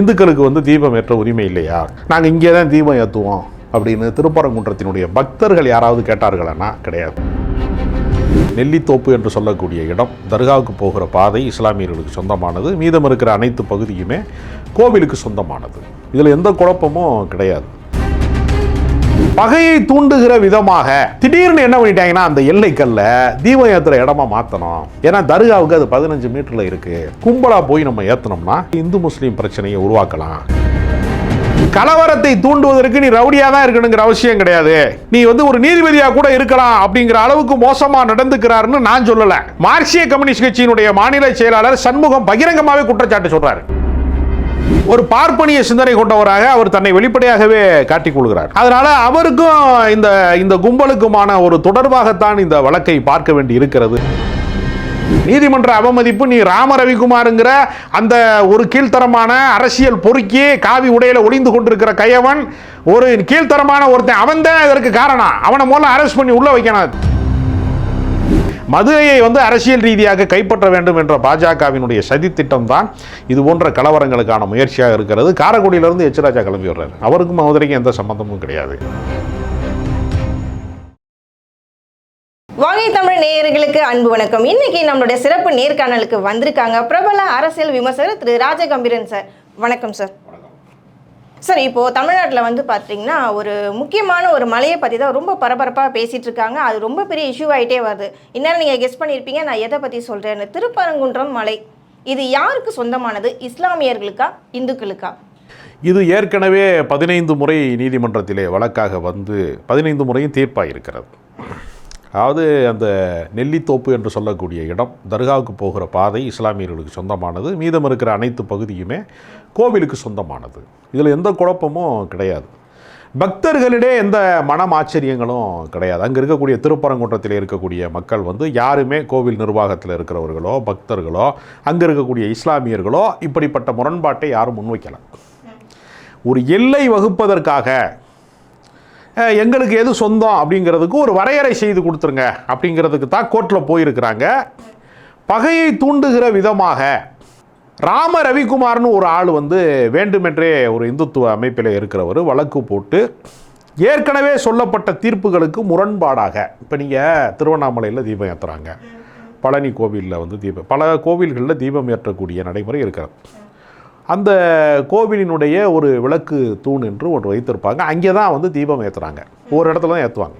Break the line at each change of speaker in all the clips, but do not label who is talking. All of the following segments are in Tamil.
இந்துக்களுக்கு வந்து தீபம் ஏற்ற உரிமை இல்லையா? நாங்கள் இங்கே தான் தீபம் ஏற்றுவோம் அப்படின்னு திருப்பரங்குன்றத்தினுடைய பக்தர்கள் யாராவது கேட்டார்களானா கிடையாது. நெல்லித்தோப்பு என்று சொல்லக்கூடிய இடம் தர்காவுக்கு போகிற பாதை இஸ்லாமியர்களுக்கு சொந்தமானது. மீதம் இருக்கிற அனைத்து பகுதியுமே கோவிலுக்கு சொந்தமானது. இதில் எந்த குழப்பமும் கிடையாது. பகையை தூண்டுகிற விதமாக திடீர்னு என்ன பண்ணிட்டாங்கன்னா அந்த எல்லைக்கல்ல தீபம் ஏத்துற இடமா மாத்தணும். ஏன்னா தர்காவுக்கு அது பதினஞ்சு மீட்டர்ல இருக்கு. கும்பலா போய் நம்ம ஏத்தனோம்னா இந்து முஸ்லீம் பிரச்சனையை உருவாக்கலாம். கலவரத்தை தூண்டுவதற்கு நீ ரவுடியா தான் இருக்கணுங்கிற அவசியம் கிடையாது. நீ வந்து ஒரு நீதிபதியா கூட இருக்கலாம் அப்படிங்கிற அளவுக்கு மோசமா நடந்துக்கிறாருன்னு நான் சொல்லல. மார்க்சிய கம்யூனிஸ்ட் கட்சியினுடைய மாநில செயலாளர் சண்முகம் பகிரங்கமாவே குற்றச்சாட்டு சொல்றாரு. ஒரு பார்ப்பனிய சிந்தனை கொண்டவராக அவர் தன்னை வெளிப்படையாகவே காட்டிக் கொள்கிறார். அதனால அவருக்கும் இந்த இந்த கும்பலுக்குமான ஒரு தொடர்பாகத்தான் இந்த வழக்கை பார்க்க வேண்டி இருக்கிறது. நீதிமன்ற அவமதிப்பு நீ ராம ரவிக்குமாருங்கிற அந்த ஒரு கீழ்த்தரமான அரசியல் பொறுக்கி காவி உடையில ஒளிந்து கொண்டிருக்கிற கையவன் ஒரு கீழ்த்தரமான ஒருத்தன் அவன் தான் இதற்கு காரணம். அவனை முதல்ல அரெஸ்ட் பண்ணி உள்ள வைக்கணும். மதுரையை வந்து அரசியல் ரீதியாக கைப்பற்ற வேண்டும் என்ற பாஜகவினுடைய சதி திட்டம் தான் இது போன்ற கலவரங்களுக்கான முயற்சியாக இருக்கிறது. காரக்குடியிலிருந்து எச் ராஜா கிளம்பி வர்றாரு. அவருக்கும் மதுரைக்கும் எந்த சம்பந்தமும் கிடையாது.
வாங்கி தமிழ் நேயர்களுக்கு அன்பு வணக்கம். இன்னைக்கு நம்மளுடைய சிறப்பு நேர்காணலுக்கு வந்திருக்காங்க பிரபல அரசியல் விமர்சகர் திரு ராஜகம்பீரன் சார். வணக்கம் சார். சார் இப்போது தமிழ்நாட்டில் வந்து பார்த்தீங்கன்னா ஒரு முக்கியமான ஒரு மலையை பற்றி தான் ரொம்ப பரபரப்பாக பேசிகிட்டு இருக்காங்க. அது ரொம்ப பெரிய இஷ்யூ ஆகிட்டே வருது. இந்நேரம் நீங்கள் கெஸ் பண்ணியிருப்பீங்க நான் எதை பற்றி சொல்கிறேன்னு திருப்பரங்குன்றம் மலை. இது யாருக்கு சொந்தமானது? இஸ்லாமியர்களுக்கா? இந்துக்களுக்கா?
இது ஏற்கனவே பதினைந்து முறை நீதிமன்றத்திலே வழக்காக வந்து பதினைந்து முறையும் தீர்ப்பாக இருக்கிறது அதாவது அந்த நெல்லித்தோப்பு என்று சொல்லக்கூடிய இடம் தர்காவுக்கு போகிற பாதை இஸ்லாமியர்களுக்கு சொந்தமானது. மீதம் இருக்கிற அனைத்து பகுதியுமே கோவிலுக்கு சொந்தமானது. இதில் எந்த குழப்பமும் கிடையாது. பக்தர்களிடையே எந்த மனம் ஆச்சரியங்களும் கிடையாது. அங்கே இருக்கக்கூடிய திருப்பரங்குன்றத்தில் இருக்கக்கூடிய மக்கள் வந்து யாருமே கோவில் நிர்வாகத்தில் இருக்கிறவர்களோ பக்தர்களோ அங்கே இருக்கக்கூடிய இஸ்லாமியர்களோ இப்படிப்பட்ட முரண்பாட்டை யாரும் முன்வைக்கலை. ஒரு எல்லை வகுப்பதற்காக எங்களுக்கு எது சொந்தம் அப்படிங்கிறதுக்கு ஒரு வரையறை செய்து கொடுத்துருங்க அப்படிங்கிறதுக்கு தான் கோர்ட்டில் போயிருக்கிறாங்க. பகையை தூண்டுகிற விதமாக ராம ரவிக்குமார்னு ஒரு ஆள் வந்து வேண்டுமென்றே ஒரு இந்துத்துவ அமைப்பில் இருக்கிறவர் வழக்கு போட்டு ஏற்கனவே சொல்லப்பட்ட தீர்ப்புகளுக்கு முரண்பாடாக இப்போ நீங்கள் திருவண்ணாமலையில் தீபம் ஏற்றுறாங்க பழனி கோவிலில் வந்து தீபம் பல கோவில்களில் தீபம் ஏற்றக்கூடிய நடைமுறை இருக்கிறது. அந்த கோவிலினுடைய ஒரு விளக்கு தூண் என்று ஒன்று வைத்திருப்பாங்க. அங்கே தான் வந்து தீபம் ஏற்றுறாங்க ஒரு இடத்துல தான் ஏற்றுவாங்க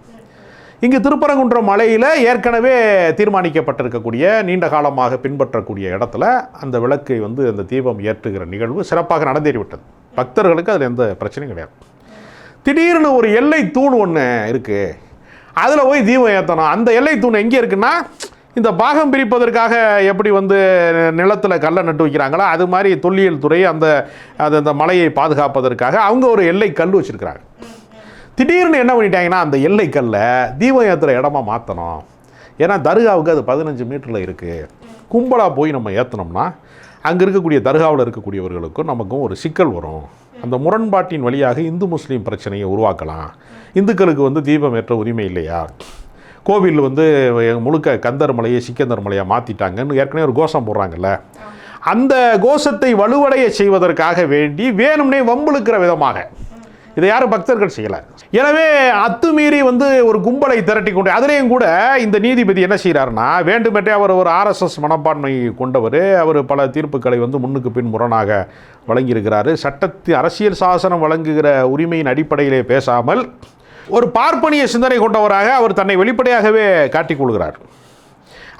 இங்கு திருப்பரங்குன்றம் மலையில் ஏற்கனவே தீர்மானிக்கப்பட்டிருக்கக்கூடிய நீண்ட காலமாக பின்பற்றக்கூடிய இடத்துல அந்த விளக்கை வந்து அந்த தீபம் ஏற்றுகிற நிகழ்வு சிறப்பாக நடந்தேறிவிட்டது. பக்தர்களுக்கு அதில் எந்த பிரச்சனையும் கிடையாது. திடீர்னு ஒரு எல்லை தூண் ஒன்று இருக்குது அதில் போய் தீபம் ஏற்றணும் அந்த எல்லை தூண் எங்கே இருக்குன்னா இந்த பாகம் பிரிப்பதற்காக எப்படி வந்து நிலத்தில் கல்லை நட்டு வைக்கிறாங்களோ அது மாதிரி தொல்லியல் துறை அந்த அது அந்த மலையை பாதுகாப்பதற்காக அவங்க ஒரு எல்லை கல் வச்சுருக்கிறாங்க. திடீர்னு என்ன பண்ணிட்டாங்கன்னா அந்த எல்லை கல்லை தீபம் ஏற்றுற இடமா மாற்றணும் ஏன்னா தர்காவுக்கு அது பதினஞ்சு மீட்டரில் இருக்குது கும்பலாக போய் நம்ம ஏற்றினோம்னா அங்கே இருக்கக்கூடிய தர்காவில் இருக்கக்கூடியவர்களுக்கும் நமக்கும் ஒரு சிக்கல் வரும். அந்த முரண்பாட்டின் வழியாக இந்து முஸ்லீம் பிரச்சனையை உருவாக்கலாம். இந்துக்களுக்கு வந்து தீபம் ஏற்ற உரிமை இல்லையா? கோவில் வந்து முழுக்க கந்தர் மலையை சிக்கந்தர் மலையை மாற்றிட்டாங்கன்னு ஏற்கனவே ஒரு கோஷம் போடுறாங்கல்ல. அந்த கோஷத்தை வலுவடைய செய்வதற்காக வேண்டி வேணும்னே வம்பிழுக்கிற விதமாக. இதை யாரும் பக்தர்கள் செய்யலை. எனவே அத்துமீறி வந்து ஒரு கும்பலை திரட்டி கொண்டு அதிலேயும் கூட இந்த நீதிபதி என்ன செய்கிறாருன்னா வேண்டுமென்றே அவர் ஒரு ஆர்எஸ்எஸ் மனப்பான்மை கொண்டவர். அவர் பல தீர்ப்புகளை வந்து முன்னுக்கு பின் முரணாக வழங்கியிருக்கிறாரு. சட்டத்து அரசியல் சாசனம் வழங்குகிற உரிமையின் அடிப்படையிலே பேசாமல் ஒரு பார்ப்பனிய சிந்தனை கொண்டவராக அவர் தன்னை வெளிப்படையாகவே காட்டிக் கொள்கிறார்.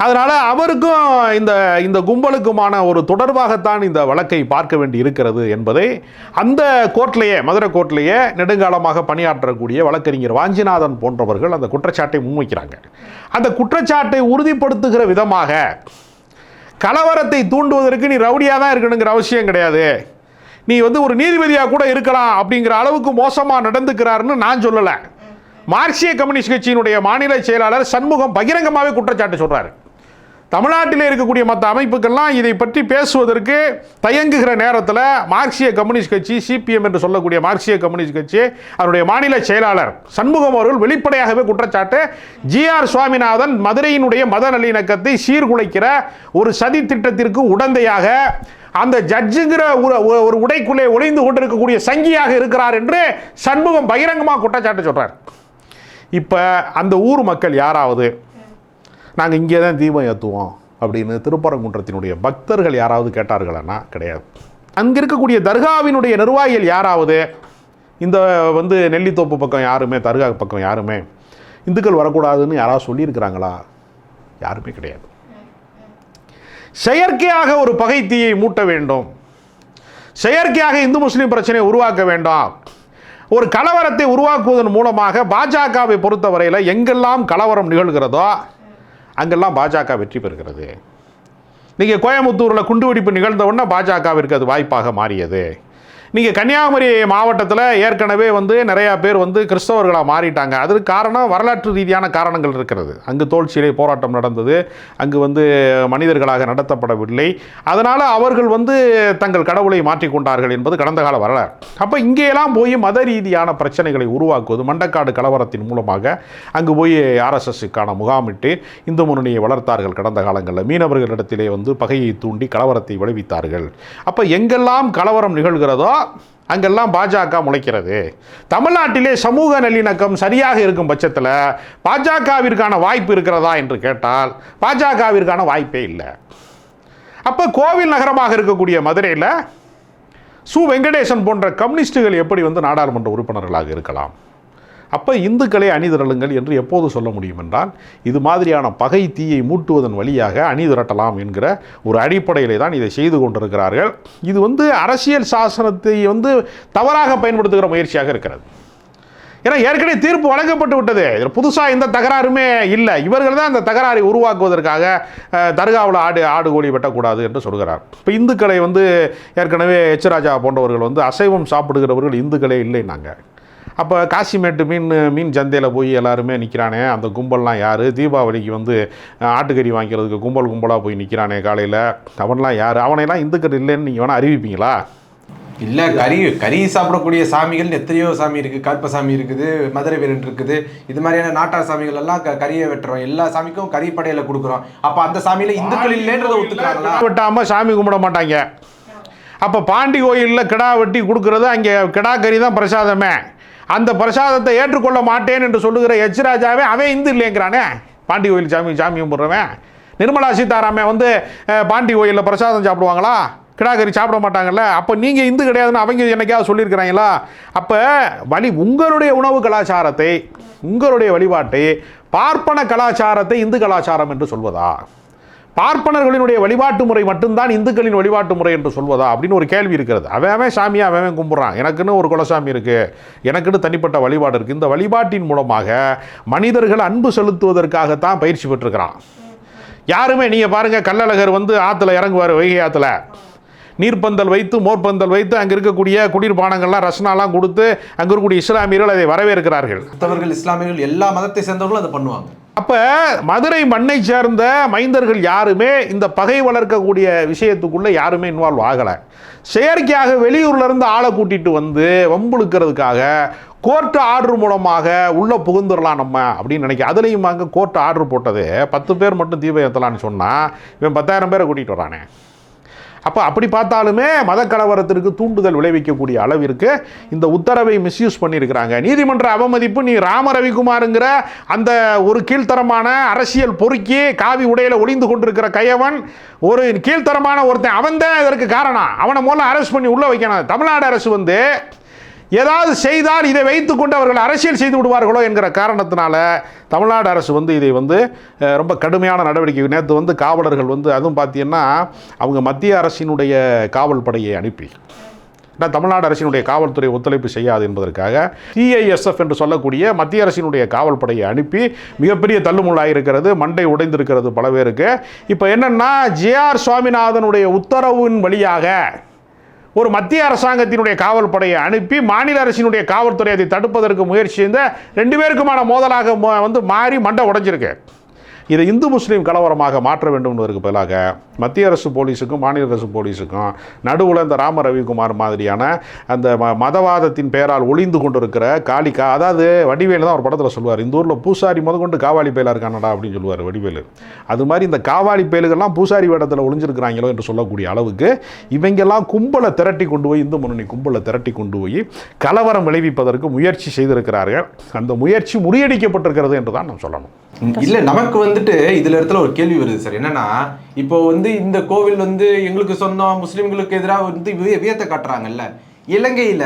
அதனால் அவருக்கும் இந்த இந்த கும்பலுக்குமான ஒரு தொடர்பாகத்தான் இந்த வழக்கை பார்க்க வேண்டி இருக்கிறது என்பதை அந்த கோர்ட்லேயே மதுரை கோர்ட்லேயே நெடுங்காலமாக பணியாற்றக்கூடிய வழக்கறிஞர் வாஞ்சிநாதன் போன்றவர்கள் அந்த குற்றச்சாட்டை முன்வைக்கிறாங்க. அந்த குற்றச்சாட்டை உறுதிப்படுத்துகிற விதமாக கலவரத்தை தூண்டுவதற்கு நீ ரவுடியாக தான் இருக்கணுங்கிற அவசியம் கிடையாது. நீ வந்து ஒரு நீதிபதியாக கூட இருக்கலாம் அப்படிங்கிற அளவுக்கு மோசமாக நடந்துக்கிறாருன்னு நான் சொல்லலை. மார்க்சிய கம்யூனிஸ்ட் கட்சியினுடைய மாநில செயலாளர் சண்முகம் பகிரங்கமாகவே குற்றச்சாட்டு சொல்கிறார் தமிழ்நாட்டில் இருக்கக்கூடிய மற்ற அமைப்புகள்லாம் இதை பற்றி பேசுவதற்கு தயங்குகிற நேரத்தில் மார்க்சிய கம்யூனிஸ்ட் கட்சி சிபிஎம் என்று சொல்லக்கூடிய மார்க்சிய கம்யூனிஸ்ட் கட்சி அவருடைய மாநில செயலாளர் சண்முகம் அவர்கள் வெளிப்படையாகவே குற்றச்சாட்டு. ஜிஆர் சுவாமிநாதன் மதுரையினுடைய மத நல்லிணக்கத்தை சீர்குலைக்கிற ஒரு சதி திட்டத்திற்கு உடந்தையாக அந்த ஜட்ஜுங்கிற ஒரு ஒரு- உடைக்குள்ளே ஒளிந்து கொண்டிருக்கக்கூடிய சங்கியாக இருக்கிறார் என்று சண்முகம் பகிரங்கமாக குற்றச்சாட்டு சொல்கிறார் இப்போ அந்த ஊர் மக்கள் யாராவது நாங்கள் இங்கே தான் தீபம் ஏற்றுவோம் அப்படின்னு திருப்பரங்குன்றத்தினுடைய பக்தர்கள் யாராவது கேட்டார்களானா கிடையாது. அங்கே இருக்கக்கூடிய தர்காவினுடைய நிர்வாகிகள் யாராவது இந்த வந்து நெல்லித்தோப்பு பக்கம் யாருமே தர்கா பக்கம் யாருமே இந்துக்கள் வரக்கூடாதுன்னு யாராவது சொல்லியிருக்கிறாங்களா? யாருமே கிடையாது. செயற்கையாக ஒரு பகை தீயை மூட்ட வேண்டும். செயற்கையாக இந்து முஸ்லீம் பிரச்சனையை உருவாக்க வேண்டாம். ஒரு கலவரத்தை உருவாக்குவதன் மூலமாக பாஜகவை பொறுத்தவரையில் எங்கெல்லாம் கலவரம் நிகழ்கிறதோ அங்கெல்லாம் பாஜக வெற்றி பெறுகிறது. நீங்கள் கோயம்புத்தூரில் குண்டுவெடிப்பு நிகழ்ந்த உடனே பாஜகவிற்கு அது வாய்ப்பாக மாறியது. நீங்கள் கன்னியாகுமரி மாவட்டத்தில் ஏற்கனவே வந்து நிறையா பேர் வந்து கிறிஸ்தவர்களாக மாறிட்டாங்க. அதற்கு காரணம் வரலாற்று ரீதியான காரணங்கள் இருக்கிறது. அங்கு தோல்சிலை போராட்டம் நடந்தது. அங்கு வந்து மனிதர்களாக நடத்தப்படவில்லை. அதனால் அவர்கள் வந்து தங்கள் கடவுளை மாற்றிக்கொண்டார்கள் என்பது கடந்த கால வரலாறு. அப்போ இங்கேயெல்லாம் போய் மத ரீதியான பிரச்சனைகளை உருவாக்குவது மண்டக்காடு கலவரத்தின் மூலமாக அங்கு போய் ஆர்எஸ்எஸ்க்கான முகாமிட்டு இந்து முன்னணியை வளர்த்தார்கள் கடந்த காலங்களில். மீனவர்களிடத்திலே வந்து பகையை தூண்டி கலவரத்தை விளைவித்தார்கள். அப்போ எங்கெல்லாம் கலவரம் நிகழ்கிறதோ அங்கெல்லாம் பாஜக முளைக்கிறது. தமிழ்நாட்டிலே சமூக நல்லிணக்கம் சரியாக இருக்கும் பட்சத்தில் பாஜகவிற்கான வாய்ப்பு இருக்கிறதா என்று கேட்டால் பாஜகவிற்கான வாய்ப்பே இல்லை. அப்போ கோவில் நகரமாக இருக்கக்கூடிய மதுரையில் சு வெங்கடேசன் போன்ற கம்யூனிஸ்டுகள் எப்படி வந்து நாடாளுமன்ற உறுப்பினர்களாக இருக்கலாம்? அப்போ இந்துக்களை அணிதிரளுங்கள் என்று எப்போது சொல்ல முடியும் என்றால் இது மாதிரியான பகை தீயை மூட்டுவதன் வழியாக அணிதிரட்டலாம் என்கிற ஒரு அடிப்படையிலே தான் இதை செய்து கொண்டிருக்கிறார்கள். இது வந்து அரசியல் சாசனத்தை வந்து தவறாக பயன்படுத்துகிற முயற்சியாக இருக்கிறது. ஏன்னா ஏற்கனவே தீர்ப்பு வழங்கப்பட்டு விட்டது. இதில் புதுசாக எந்த தகராறுமே இல்லை. இவர்கள் தான் அந்த தகராறை உருவாக்குவதற்காக தர்காவில் ஆடு ஆடு கோழி வெட்டக்கூடாது என்று சொல்கிறார். இப்போ இந்துக்களை வந்து ஏற்கனவே எச். ராஜா போன்றவர்கள் வந்து அசைவம் சாப்பிடுகிறவர்கள் இந்துக்களே இல்லைன்னாங்க அப்போ காசிமேட்டு மீன் மீன் சந்தையில் போய் எல்லாருமே நிற்கிறானே அந்த கும்பல்லாம் யார்? தீபாவளிக்கு வந்து ஆட்டுக்கறி வாங்கிக்கிறதுக்கு கும்பல் கும்பலாக போய் நிற்கிறானே காலையில். அவன்லாம் யார்? அவனையெல்லாம் இந்துக்கள் இல்லைன்னு நீங்கள் வேணால் அறிவிப்பீங்களா?
இல்ல கறி கறி சாப்பிடக்கூடிய சாமிகள் எத்தனையோ சாமி இருக்கு. கருப்பசாமி இருக்குது மதுரை வீரன் இருக்குது. இது மாதிரியான நாட்டார் சாமிகள் எல்லாம் க- கறியை வெட்டுறோம். எல்லா சாமிக்கும் கறி படையில கொடுக்குறோம். அப்ப அந்த சாமியில இந்துக்கள் இல்லைன்றதை ஒத்துக்கிறாங்களா?
வெட்டாமல் சாமி கும்பிட மாட்டாங்க. அப்போ பாண்டி கோயிலில் கிடா வெட்டி கொடுக்கறது அங்கே கிடா கறி தான் பிரசாதமே. அந்த பிரசாதத்தை ஏற்றுக்கொள்ள மாட்டேன் என்று சொல்லுகிற எச் ராஜாவே அவன் இந்து இல்லைங்கிறானே? பாண்டி கோயில் சாமி சாமி கும்பிட்றவன் நிர்மலா சீதாராமன் வந்து பாண்டி கோயிலில் பிரசாதம் சாப்பிடுவாங்களா? கிடாக்கறி சாப்பிட மாட்டாங்கல்ல? அப்போ நீங்கள் இந்து கிடையாதுன்னு அவங்க என்னைக்காவது சொல்லியிருக்கிறாங்களா? அப்போ வழி உங்களுடைய உணவு கலாச்சாரத்தை உங்களுடைய வழிபாட்டை பார்ப்பன கலாச்சாரத்தை இந்து கலாச்சாரம் என்று சொல்வதா? பார்ப்பனர்களினுடைய வழிபாட்டு முறை மட்டும்தான் இந்துக்களின் வழிபாட்டு முறை என்று சொல்வதா அப்படின்னு ஒரு கேள்வி இருக்கிறது. அவன் அவன் சாமியை அவன் கும்பிட்றான். எனக்குன்னு ஒரு குலசாமி இருக்குது எனக்குன்னு தனிப்பட்ட வழிபாடு இருக்குது இந்த வழிபாட்டின் மூலமாக மனிதர்கள் அன்பு செலுத்துவதற்காகத்தான் பயிற்சி பெற்றிருக்கிறான். யாருமே நீங்கள் பாருங்கள் கள்ளழகர் வந்து ஆற்றுல இறங்குவார் வைகை ஆற்றுல நீர்ப்பந்தல் வைத்து மோர்ப்பந்தல் வைத்து அங்கே இருக்கக்கூடிய குடிர்பானங்கள்லாம் ரசனாலாம் கொடுத்து அங்கே இருக்கக்கூடிய இஸ்லாமியர்கள் அதை வரவேற்கிறார்கள்.
மற்றவர்கள் இஸ்லாமியர்கள் எல்லா மதத்தை சேர்ந்தவர்களும் அதை பண்ணுவாங்க.
அப்போ மதுரை மண்ணை சேர்ந்த மைந்தர்கள் யாருமே இந்த பகை வளர்க்கக்கூடிய விஷயத்துக்குள்ளே யாருமே இன்வால்வ் ஆகலை. செயற்கையாக வெளியூர்லேருந்து ஆளை கூட்டிட்டு வந்து வம்புழுக்கிறதுக்காக கோர்ட்டு ஆர்டர் மூலமாக உள்ளே புகுந்துடலாம் நம்ம அப்படின்னு நினைக்க அதுலேயும் அங்கே கோர்ட்டு ஆர்டர் போட்டது. பத்து பேர் மட்டும் தீபம் ஏற்றலான்னு சொன்னால் இவன் பத்தாயிரம் பேரை கூட்டிகிட்டு வரானே. அப்போ அப்படி பார்த்தாலுமே மத கலவரத்திற்கு தூண்டுதல் விளைவிக்கக்கூடிய அளவிற்கு இந்த உத்தரவை மிஸ்யூஸ் பண்ணியிருக்கிறாங்க. நீதிமன்ற அவமதிப்பு நீ ராம ரவிக்குமாருங்கிற அந்த ஒரு கீழ்த்தரமான அரசியல் பொறுக்கி காவி உடையில ஒளிந்து கொண்டிருக்கிற கையவன் ஒரு கீழ்த்தரமான ஒருத்தன் அவன் தான் இதற்கு காரணம். அவனை மூலம் அரெஸ்ட் பண்ணி உள்ளே வைக்கணும். தமிழ்நாடு அரசு வந்து ஏதாவது செய்தால் இதை வைத்துக்கொண்டு அவர்கள் அரசியல் செய்து விடுவார்களோ என்கிற காரணத்தினால தமிழ்நாடு அரசு வந்து இதை வந்து ரொம்ப கடுமையான நடவடிக்கை. நேற்று வந்து காவலர்கள் வந்து அதுவும் பார்த்தீங்கன்னா அவங்க மத்திய அரசினுடைய காவல் படையை அனுப்பி. நான் தமிழ்நாடு அரசினுடைய காவல்துறை ஒத்துழைப்பு செய்யாது என்பதற்காக சிஐஎஸ்எஃப் என்று சொல்லக்கூடிய மத்திய அரசினுடைய காவல் படையை அனுப்பி மிகப்பெரிய தள்ளுமுள்ளாக இருக்கிறது மண்டை உடைந்திருக்கிறது பல பேருக்கு. இப்போ என்னென்னா ஜேஆர் சுவாமிநாதனுடைய உத்தரவின் வழியாக ஒரு மத்திய அரசாங்கத்தினுடைய காவல் படையை அனுப்பி மாநில அரசினுடைய காவல்துறை அதை தடுப்பதற்கு முயற்சி செய்த ரெண்டு பேருக்குமான மோதலாக வந்து மாறி மண்டை உடைஞ்சிருக்கு. இதை இந்து முஸ்லீம் கலவரமாக மாற்ற வேண்டும் என்பதற்கு பதிலாக மத்திய அரசு போலீஸுக்கும் மாநில அரசு போலீஸுக்கும் நடுவில் இந்த ராம ரவிக்குமார் மாதிரியான அந்த ம- மதவாதத்தின் பெயரால் ஒளிந்து கொண்டிருக்கிற காளிக்கா அதாவது வடிவேலு தான் ஒரு படத்தில் சொல்லுவார். இந்த ஊரில் பூசாரி முதற்கொண்டு காவாலி பயிலாக இருக்கானடா அப்படின்னு சொல்லுவார் வடிவேலு. அது மாதிரி இந்த காவாலி பயலுகள்லாம் பூசாரி வேடத்தில் ஒளிஞ்சிருக்கிறாங்களோ என்று சொல்லக்கூடிய அளவுக்கு இவங்கெல்லாம் கும்பலை திரட்டி கொண்டு போய் இந்து முன்னணி கும்பலை திரட்டி கொண்டு போய் கலவரம் விளைவிப்பதற்கு முயற்சி செய்திருக்கிறார்கள். அந்த முயற்சி முறியடிக்கப்பட்டிருக்கிறது என்று தான் நாம் சொல்லணும்.
இல்லை நமக்கு வந்துட்டு இதுல இடத்துல ஒரு கேள்வி வருது சார். என்னன்னா இப்போ வந்து இந்த கோவில் வந்து எங்களுக்கு சொந்தம் முஸ்லீம்களுக்கு எதிராக வந்து வியத்தை காட்டுறாங்கல்ல. இலங்கையில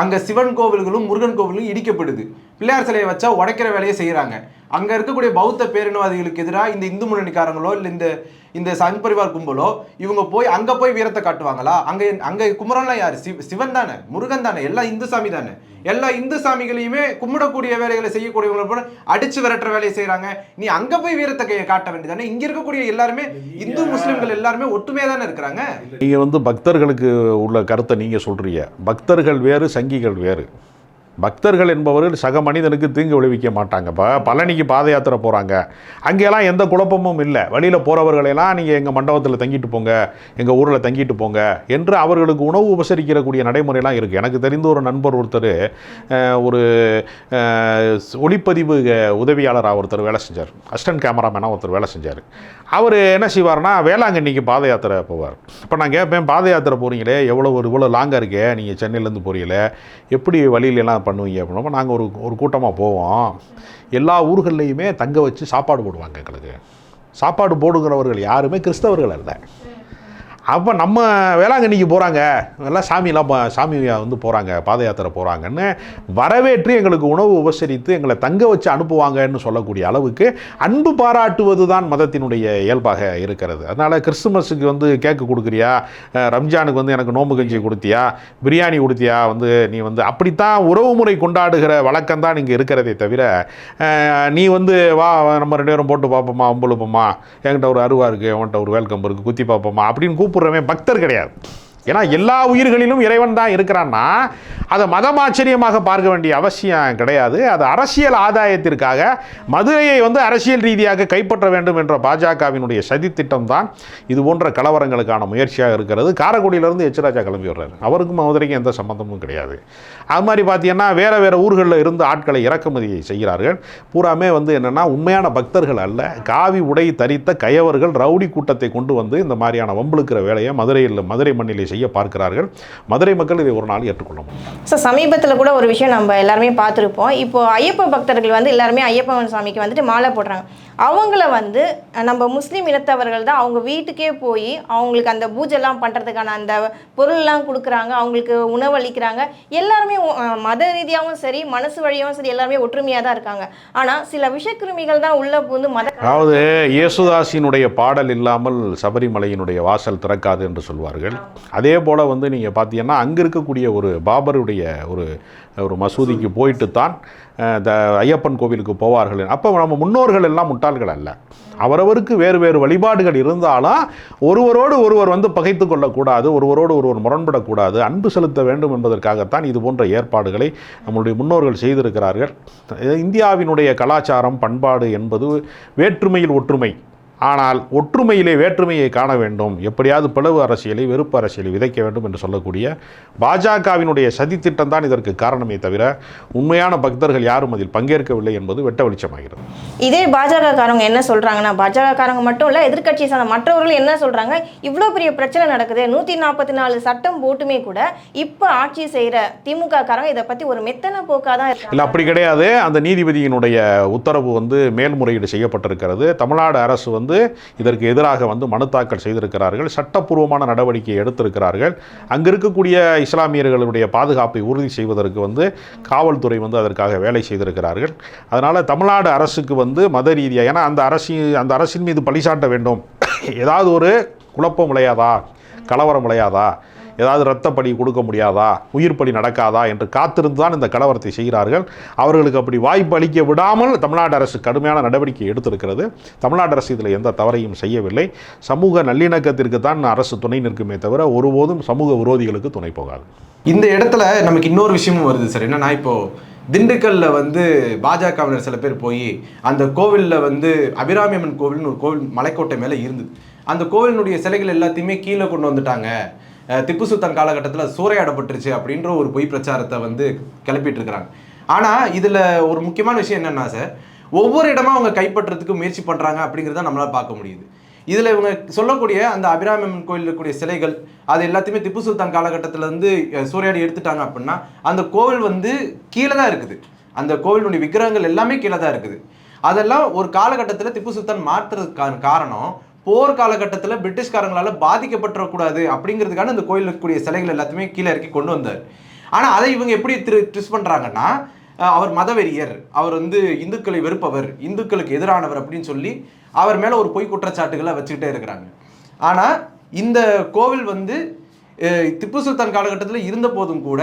அங்க சிவன் கோவில்களும் முருகன் கோவிலும் இடிக்கப்படுது. பிள்ளையார் சிலையை வச்சா உடைக்கிற வேலையை செய்யறாங்க. அங்கே இருக்கக்கூடிய பௌத்த பேரினவாதிகளுக்கு எதிராக இந்த இந்து முன்னணிக்காரங்களோ இல்லை இந்த இந்த சங் பரிவார் கும்பலோ இவங்க போய் அங்கே போய் வீரத்தை காட்டுவாங்களா? அங்கே அங்கே குமரன்லாம் யார்? சிவ- சிவன் தானே முருகன் தானே எல்லாம் இந்து சாமி தானே. எல்லா இந்து சாமிகளையுமே கும்பிடக்கூடிய வேலைகளை செய்யக்கூடியவங்களை போல அடிச்சு விரட்டுற வேலையை செய்கிறாங்க நீ அங்கே போய் வீரத்தை கையை காட்ட வேண்டியதானே இங்கே இருக்கக்கூடிய எல்லாருமே இந்து முஸ்லீம்கள் எல்லாருமே ஒற்றுமையாக தானே இருக்கிறாங்க?
நீங்கள் வந்து பக்தர்களுக்கு உள்ள கருத்தை நீங்கள் சொல்கிறீங்க பக்தர்கள் வேறு சங்கிகள் வேறு. பக்தர்கள் என்பவர்கள் சக மனிதனுக்கு தீங்கு விளைவிக்க மாட்டாங்க இப்போ பழனிக்கு பாத யாத்திரை போகிறாங்க அங்கெல்லாம் எந்த குழப்பமும் இல்லை. வழியில் போகிறவர்களெல்லாம் நீங்கள் எங்கள் மண்டபத்தில் தங்கிட்டு போங்க எங்கள் ஊரில் தங்கிட்டு போங்க என்று அவர்களுக்கு உணவு உபசரிக்கிறக்கூடிய நடைமுறையெல்லாம் இருக்குது எனக்கு தெரிந்த ஒரு நண்பர் ஒருத்தர் ஒரு ஒளிப்பதிவு உதவியாளராக ஒருத்தர் வேலை செஞ்சார். அசிஸ்டன்ட் கேமராமேனாக ஒருத்தர் வேலை செஞ்சார். அவர் என்ன செய்வார்னா வேளாங்கண்ணிக்கு பாத யாத்திரை போவார். இப்போ நான் கேட்பேன் பாத யாத்திரை போகிறீங்களே எவ்வளோ ஒரு இவ்வளோ லாங்காக இருக்கே நீங்கள் சென்னையிலேருந்து போகிறீங்களே எப்படி வழியிலலாம் பண்ணுவீங்க அப்படின்னா நாங்கள் ஒரு ஒரு கூட்டமாக போவோம். எல்லா ஊர்கள்லையுமே தங்க வச்சு சாப்பாடு போடுவாங்க எங்களுக்கு. சாப்பாடு போடுங்கிறவர்கள் யாருமே கிறிஸ்தவர்கள் இல்லை அப்போ நம்ம வேளாங்கண்ணிக்கு போகிறாங்க எல்லாம் சாமியெல்லாம் ப- சாமி வந்து போகிறாங்க பாத யாத்திரை போகிறாங்கன்னு வரவேற்று எங்களுக்கு உணவு உபசரித்து எங்களை தங்க வச்சு அனுப்புவாங்கன்னு சொல்லக்கூடிய அளவுக்கு அன்பு பாராட்டுவது தான் மதத்தினுடைய இயல்பாக இருக்கிறது. அதனால் கிறிஸ்துமஸுக்கு வந்து கேக்கு கொடுக்குறியா? ரம்ஜானுக்கு வந்து எனக்கு நோம்பு கஞ்சி கொடுத்தியா? பிரியாணி கொடுத்தியா? வந்து நீ வந்து அப்படித்தான் உறவுமுறை கொண்டாடுகிற வழக்கம் தான் இங்கே இருக்கிறதே தவிர நீ வந்து வா நம்ம ரெண்டு பேரும் போட்டு பார்ப்போமா அம்புழுப்போமா என்கிட்ட ஒரு அருவா இருக்குது உன்கிட்ட ஒரு வேல்கம்பு இருக்குது குத்தி பார்ப்போமா அப்படின்னு கூப்பிட்டு கூப்பிடுறவன் பக்தர் கிடையாது. ஏன்னா எல்லா உயிர்களிலும் இறைவன் தான் இருக்கிறான்னா அதை மதமாச்சரியமாக பார்க்க வேண்டிய அவசியம் கிடையாது. அது அரசியல் ஆதாயத்திற்காக மதுரையை வந்து அரசியல் ரீதியாக கைப்பற்ற வேண்டும் என்ற பாஜகவினுடைய சதித்திட்டம் தான் இது போன்ற கலவரங்களுக்கான முயற்சியாக இருக்கிறது. காரக்குடியிலேருந்து எச்ராஜா கிளம்பி வர்றாரு. அவருக்கும் மதுரைக்கும் எந்த சம்மந்தமும் கிடையாது. அது மாதிரி பார்த்தீங்கன்னா வேறு வேறு ஊர்களில் இருந்து ஆட்களை இறக்குமதி செய்கிறார்கள். பூராமே வந்து என்னென்னா உண்மையான பக்தர்கள் அல்ல. காவி உடை தரித்த கயவர்கள் ரவுடி கூட்டத்தை கொண்டு வந்து இந்த மாதிரியான வம்பிழுக்கிற வேலையை மதுரையில் மதுரை மண்ணிலே செய்ய பார்க்கிறார்கள் மதுரை மக்கள் இதை ஒரு நாள் ஏற்றுக்கொள்ள முடியும்.
ஸோ சமீபத்தில் கூட ஒரு விஷயம் நம்ம எல்லாருமே பார்த்துருப்போம். இப்போ ஐயப்ப பக்தர்கள் வந்து எல்லாருமே ஐயப்பன் சாமிக்கு வந்துட்டு மாலை போடுறாங்க. அவங்கள வந்து நம்ம முஸ்லீம் இனத்தவர்கள் தான் அவங்க வீட்டுக்கே போய் அவங்களுக்கு அந்த பூஜைலாம் பண்ணுறதுக்கான அந்த பொருள்லாம் கொடுக்குறாங்க அவங்களுக்கு உணவளிக்கிறாங்க எல்லாருமே மத ரீதியாகவும் சரி மனசு வழியாகவும் சரி எல்லாருமே ஒற்றுமையாக தான் இருக்காங்க. ஆனால் சில விஷக்கிருமிகள் தான் உள்ள புகுந்து மத
அதாவது இயேசுதாசினுடைய பாடல் இல்லாமல் சபரிமலையினுடைய வாசல் திறக்காது என்று சொல்வார்கள். அதே போல் வந்து நீங்கள் பார்த்தீங்கன்னா அங்கே இருக்கக்கூடிய ஒரு பாபருடைய ஒரு ஒரு மசூதிக்கு போயிட்டு தான் த ஐயப்பன் கோவிலுக்கு போவார்கள். அப்போ நம்ம முன்னோர்கள் எல்லாம் முட்டாள்கள் அல்ல. அவரவருக்கு வேறு வேறு வழிபாடுகள் இருந்தாலும் ஒருவரோடு ஒருவர் வந்து பகைத்து கொள்ளக்கூடாது ஒருவரோடு ஒருவர் முரண்படக்கூடாது அன்பு செலுத்த வேண்டும் என்பதற்காகத்தான் இது போன்ற ஏற்பாடுகளை நம்முடைய முன்னோர்கள் செய்திருக்கிறார்கள். இந்தியாவினுடைய கலாச்சாரம் பண்பாடு என்பது வேற்றுமையில் ஒற்றுமை. ஆனால் ஒற்றுமையிலே வேற்றுமையை காண வேண்டும். எப்படியாவது பிளவு அரசியலை வெறுப்பு அரசியலை விதைக்க வேண்டும் என்று சொல்லக்கூடிய பாஜகவினுடைய சதித்திட்டம் தான் இதற்கு காரணமே தவிர உண்மையான பக்தர்கள் யாரும் அதில் பங்கேற்கவில்லை என்பது வெட்ட வெளிச்சமாகிறது.
இதே பாஜக காரங்க என்ன சொல்றாங்கன்னா பாஜக காரங்க மட்டும் இல்ல எதிர்க்கட்சி சார்ந்த மற்றவர்கள் என்ன சொல்றாங்க? இவ்வளோ பெரிய பிரச்சனை நடக்குது நூத்தி நாற்பத்தி நாலு சட்டம் போட்டுமே கூட இப்ப ஆட்சி செய்யற திமுக காரங்க இதை பத்தி ஒரு மெத்தன போக்கா தான்
இல்லை அப்படி கிடையாது. அந்த நீதிபதியினுடைய உத்தரவு வந்து மேல்முறையீடு செய்யப்பட்டிருக்கிறது. தமிழ்நாடு அரசு வந்து வந்து இதற்கு எதிராக வந்து மனு தாக்கல் செய்திருக்கிறார்கள். சட்டப்பூர்வமான நடவடிக்கை எடுத்திருக்கிறார்கள். அங்கே இருக்கக்கூடிய இஸ்லாமியர்களுடைய பாதுகாப்பை உறுதி செய்வதற்கு வந்து காவல்துறை வந்து அதற்காக வேலை செய்திருக்கிறார்கள். அதனால் தமிழ்நாடு அரசுக்கு வந்து மத ரீதியாக ஏன்னா அந்த அரசின் அந்த அரசின் மீது பழி சாட்ட வேண்டும். ஏதாவது ஒரு குழப்பம் விளையாதா? கலவரம் விளையாதா? ஏதாவது இரத்தப்படி கொடுக்க முடியாதா? உயிர் நடக்காதா? என்று காத்திருந்து தான் இந்த கலவரத்தை செய்கிறார்கள். அவர்களுக்கு அப்படி வாய்ப்பு அளிக்க விடாமல் தமிழ்நாடு அரசு கடுமையான நடவடிக்கை எடுத்திருக்கிறது. தமிழ்நாடு அரசு இதில் எந்த தவறையும் செய்யவில்லை. சமூக நல்லிணக்கத்திற்கு தான் அரசு துணை நிற்குமே தவிர ஒருபோதும் சமூக விரோதிகளுக்கு துணை போகாது.
இந்த இடத்துல நமக்கு இன்னொரு விஷயமும் வருது சார். என்னன்னா இப்போ திண்டுக்கல்ல வந்து பாஜகவினர் சில பேர் போய் அந்த கோவிலில் வந்து அபிராமி அம்மன் கோவில்னு ஒரு கோவில் மலைக்கோட்டை மேலே இருந்தது. அந்த கோவிலினுடைய சிலைகள் எல்லாத்தையுமே கீழே கொண்டு வந்துட்டாங்க. திப்பு சுல்தான் காலகட்டத்தில் சூறையாடப்பட்டுருச்சு அப்படின்ற ஒரு பொய் பிரச்சாரத்தை வந்து கிளப்பிட்டு இருக்கிறாங்க ஆனால் இதில் ஒரு முக்கியமான விஷயம் என்னென்னா சார் ஒவ்வொரு இடமா அவங்க கைப்பற்றுறதுக்கு முயற்சி பண்ணுறாங்க அப்படிங்கிறத நம்மளால் பார்க்க முடியுது. இதில் இவங்க சொல்லக்கூடிய அந்த அபிராமம்மன் கோயில் இருக்கக்கூடிய சிலைகள் அது எல்லாத்தையுமே திப்பு சுல்தான் காலகட்டத்திலேருந்து சூறையாடி எடுத்துட்டாங்க அப்படின்னா அந்த கோவில் வந்து கீழே தான் இருக்குது. அந்த கோவிலுடைய விக்கிரகங்கள் எல்லாமே கீழே தான் இருக்குது. அதெல்லாம் ஒரு காலகட்டத்தில் திப்பு சுல்தான் மாற்றுறதுக்கான காரணம் போர் காலகட்டத்தில் பிரிட்டிஷ்காரங்களால் பாதிக்கப்பட்டுறக்கூடாது அப்படிங்கிறதுக்கான இந்த கோயில் இருக்கக்கூடிய சிலைகள் எல்லாத்தையுமே கீழே இறக்கி கொண்டு வந்தார். ஆனால் அதை இவங்க எப்படி திரு ட்விஸ்ட் பண்ணுறாங்கன்னா அவர் மதவெறியர் அவர் வந்து இந்துக்களை வெறுப்பவர் இந்துக்களுக்கு எதிரானவர் அப்படின்னு சொல்லி அவர் மேலே ஒரு பொய் குற்றச்சாட்டுகளை வச்சுக்கிட்டே இருக்கிறாங்க. ஆனால் இந்த கோவில் வந்து திப்பு சுல்தான் காலகட்டத்தில் இருந்த போதும் கூட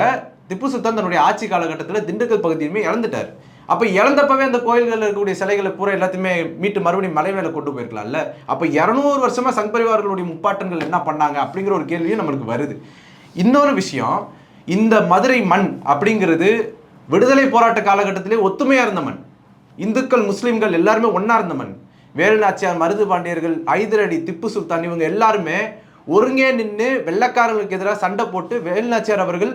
திப்பு சுல்தான் தன்னுடைய ஆட்சி காலகட்டத்தில் திண்டுக்கல் பகுதியுமே இழந்துட்டார். அப்போ இழந்தப்பவே அந்த கோயில்களில் இருக்கக்கூடிய சிலைகளை பூரா எல்லாத்தையுமே மீட்டு மறுபடியும் மலை மேலே கொண்டு போயிருக்கலாம்ல? அப்போ இரநூறு வருஷமாக சங்பரிவார்களுடைய முப்பாட்டங்கள் என்ன பண்ணாங்க அப்படிங்கிற ஒரு கேள்வியும் நம்மளுக்கு வருது. இன்னொரு விஷயம் இந்த மதுரை மண் அப்படிங்கிறது விடுதலை போராட்ட காலகட்டத்திலே ஒத்துமையாக இருந்த மண். இந்துக்கள் முஸ்லீம்கள் எல்லாருமே ஒன்றா இருந்த மண். வேலுநாச்சியார் மருது பாண்டியர்கள் ஐதரடி திப்பு சுல்தான் இவங்க எல்லாருமே ஒருங்கே நின்று வெள்ளக்காரர்களுக்கு எதிராக சண்டை போட்டு வேலுநாச்சியார் அவர்கள்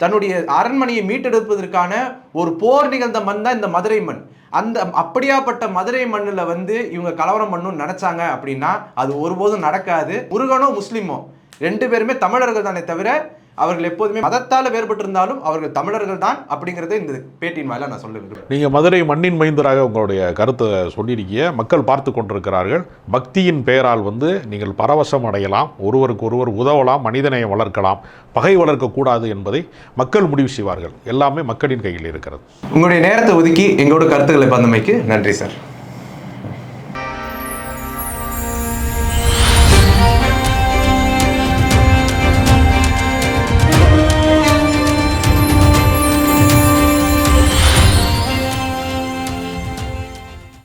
தன்னுடைய அரண்மனையை மீட்டெடுப்பதற்கான ஒரு போர் நிகழ்ந்த மண் தான் இந்த மதுரை மண். அந்த அப்படியாப்பட்ட மதுரை மண்ணில் வந்து இவங்க கலவரம் பண்ணணும்னு நினைச்சாங்க அப்படின்னா அது ஒருபோதும் நடக்காது. முருகனோ முஸ்லீமோ ரெண்டு பேருமே தமிழர்கள் தானே தவிர அவர்கள் எப்போதுமே மதத்தால் வேறுபட்டிருந்தாலும் அவர்கள் தமிழர்கள் தான் அப்படிங்கறத இந்த பேட்டியின் வாயிலா நான் சொல்ல விரும்புகிறேன்
நீங்கள் மதுரை மண்ணின் மைந்தராக உங்களுடைய கருத்தை சொல்லியிருக்கீங்க. மக்கள் பார்த்து கொண்டிருக்கிறார்கள். பக்தியின் பெயரால் வந்து நீங்கள் பரவசம் அடையலாம். ஒருவருக்கு ஒருவர் உதவலாம். மனிதனையை வளர்க்கலாம். பகை வளர்க்கக்கூடாது என்பதை மக்கள் முடிவு செய்வார்கள். எல்லாமே மக்களின் கையில் இருக்கிறது.
உங்களுடைய நேரத்தை ஒதுக்கி எங்களோட கருத்துக்களை பந்தமைக்கு நன்றி சார்.